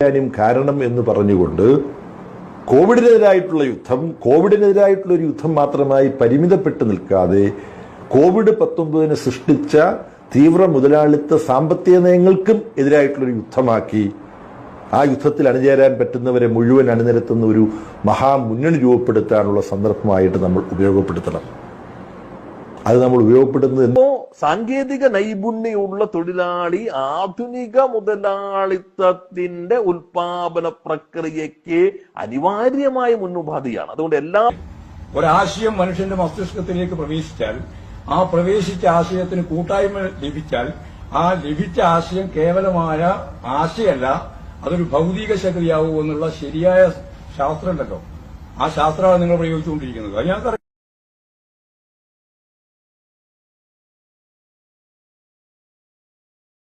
ചെയ്യാനും കാരണം എന്ന് പറഞ്ഞുകൊണ്ട് കോവിഡിനെതിരായിട്ടുള്ള യുദ്ധം കോവിഡിനെതിരായിട്ടുള്ള ഒരു യുദ്ധം മാത്രമായി പരിമിതപ്പെട്ട് നിൽക്കാതെ കോവിഡ് പത്തൊമ്പതിന് സൃഷ്ടിച്ച തീവ്ര മുതലാളിത്ത സാമ്പത്തിക നയങ്ങൾക്കും എതിരായിട്ടുള്ളൊരു യുദ്ധമാക്കി ആ യുദ്ധത്തിൽ അണിചേരാൻ പറ്റുന്നവരെ മുഴുവൻ അണിനിരത്തുന്ന ഒരു മഹാമുന്നണി രൂപപ്പെടുത്താനുള്ള സന്ദർഭമായിട്ട് നമ്മൾ ഉപയോഗപ്പെടുത്തണം. അത് നമ്മൾ ഉപയോഗപ്പെടുന്നത് ഇപ്പോ സാങ്കേതിക നൈപുണ്യമുള്ള തൊഴിലാളി ആധുനിക മുതലാളിത്തത്തിന്റെ ഉൽപാദന പ്രക്രിയയ്ക്ക് അനിവാര്യമായ മുന്നുപാധിയാണ് അതുകൊണ്ട് എല്ലാ ഒരാശയം മനുഷ്യന്റെ മസ്തിഷ്കത്തിലേക്ക് പ്രവേശിച്ചാൽ ആ പ്രവേശിച്ച ആശയത്തിന് കൂട്ടായ്മ ലഭിച്ചാൽ ആ ലഭിച്ച ആശയം കേവലമായ ആശയല്ല അതൊരു ഭൗതിക ശക്തിയാവൂ എന്നുള്ള ശരിയായ ശാസ്ത്രമുണ്ടല്ലോ. ആ ശാസ്ത്രമാണ് നിങ്ങൾ പ്രയോഗിച്ചുകൊണ്ടിരിക്കുന്നത്. അത് ഞാൻ